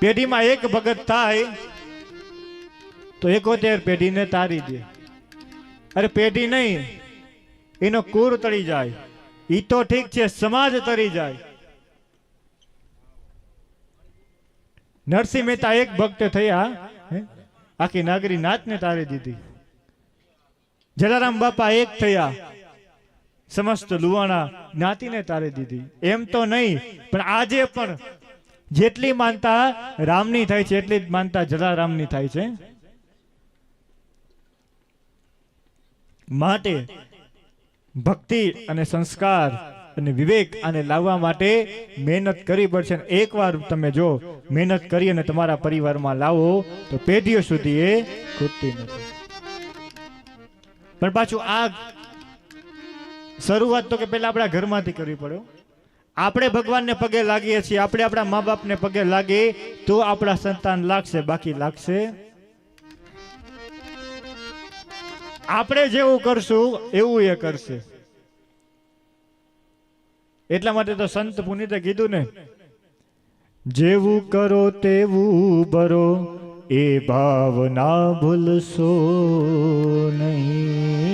પેઢીમાં એક ભગત થાય, તો એકોતેર પેઢીને તારી દે. અરે પેઢી નહીં, એનો કુર તળી જાય. ઈ તો ઠીક છે, સમાજ તરી જાય. નરસિંહ મહેતા એક ભક્ત થયા આખી નાગરી નાચને તારી દીધી. જલારામ બાપા એક થયા, સમસ્ત લુવાણા જ્ઞાતિને તારી દીધી. એમ તો નહીં, પણ આજે પણ જેટલી માનતા રામની થાય છે, એટલી જ માનતા જલારામની થાય છે. માટે ભક્તિ અને સંસ્કાર અને વિવેક આને લાવવા માટે મહેનત કરવી પડશે. એકવાર તમે જો મહેનત કરી અને તમારા પરિવારમાં લાવો, તો પેઢીઓ સુધી એ ખૂટતી નથી. પણ પાછું આ શરૂઆત તો કે પહેલા આપણા ઘરમાંથી કરવી પડે હો. આપણે ભગવાનને પગે લાગીએ છીએ, આપણે આપણા મા બાપને પગે લાગીએ તો આપણા સંતાન લાગશે, બાકી લાગશે. આપણે જેવું કરશું, એવું એ કરશે. એટલા માટે તો સંત પુનિતે કીધું ને, જેવું કરો તેવું બરો એ ભાવના ભૂલશો નહીં.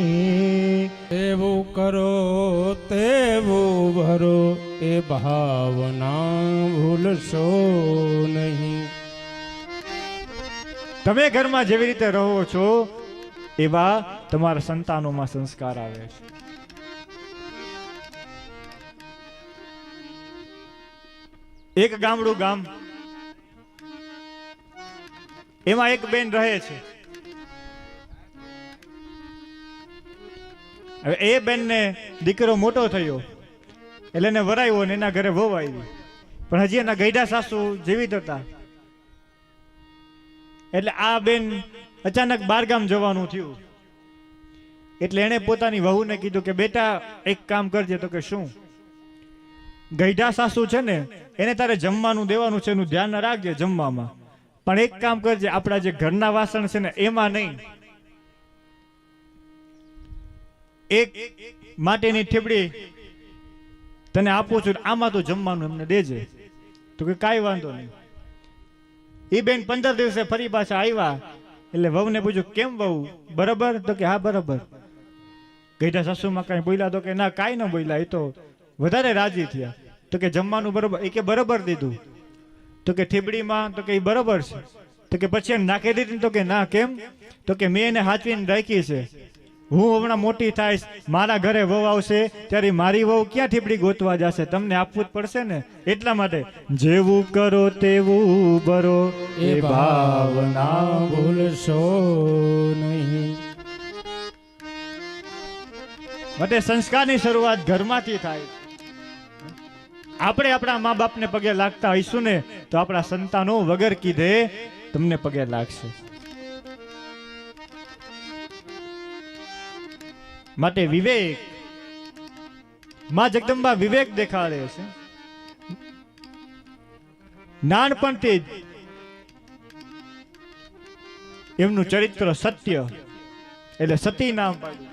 એ ભાવના ભૂલશો નહીં તમે ઘરમાં જેવી રીતે રહો છો, એવા તમારા સંતાનોમાં સંસ્કાર આવે છે. એક ગામડું ગામ, એમાં એક બેન રહે છે. હવે એ બેનને દીકરો મોટો થયો. એટલે એને વરાયો ને એના ઘરે વહુ આવી. પણ હજી એના ગઈડા સાસુ જીવિત હતા. એટલે આ બેન અચાનક બારગામ જવાનું થયું. એટલે એણે પોતાની વહુને કીધું કે, બેટા, એક કામ કરજે તો કે શું? ગઈઢા સાસુ છે ને, એને તારે જમવાનું દેવાનું છે, એનું ધ્યાન રાખજે જમવામાં. પણ એક કામ કરજે, આપણા જે ઘરના વાસણ છે ને, એમાં નહીં. એક માટેની ઠેબડી તને આપું છું આમાં તો જમવાનું એમને દેજે. તો કે કાંઈ વાંધો નહીં. એ બેન પંદર દિવસે ફરી પાછા આવ્યા. એટલે વહુને પૂછ્યું, કેમ વહુ? બરાબર? તો કે, હા, બરાબર. ગઈઢા સાસુમાં કાંઈ બોલ્યા તો કે, ના, કાંઈ ન બોલ્યા એ તો વધારે રાજી થયા. તો કે, જમવાનું બરોબર. એ કે, બરાબર દીધું. તો કે, ઠીબડીમાં? તો કે એ બરાબર છે. તો કે, પછી એને નાખી દીધી તો કે, ના, કેમ? તો કે, મેં એને હાચવીને રાખી છે. હું હમણાં મોટી થાઈશ મારા ઘરે વહુ આવશે ત્યારે મારી વહુ ક્યાં ઠીપડી ગોતવા જશે? તમને આપવું જ પડશે ને? એટલા માટે જેવું કરો તેવું બરો એ ભાવના ભૂલશો નહીં. માટે સંસ્કારની શરૂઆત ઘરમાંથી થાય. આપણે આપણા મા બાપને પગે લાગતા હઈશું ને તો આપણા સંતાનો વગર કીધે તમને પગે લાગશે. માટે વિવેક. માં જગદંબા વિવેક દેખાડે છે. નાનપણથી જ એમનું ચરિત્ર સત્ય, એટલે સતી નામ પાડ્યું.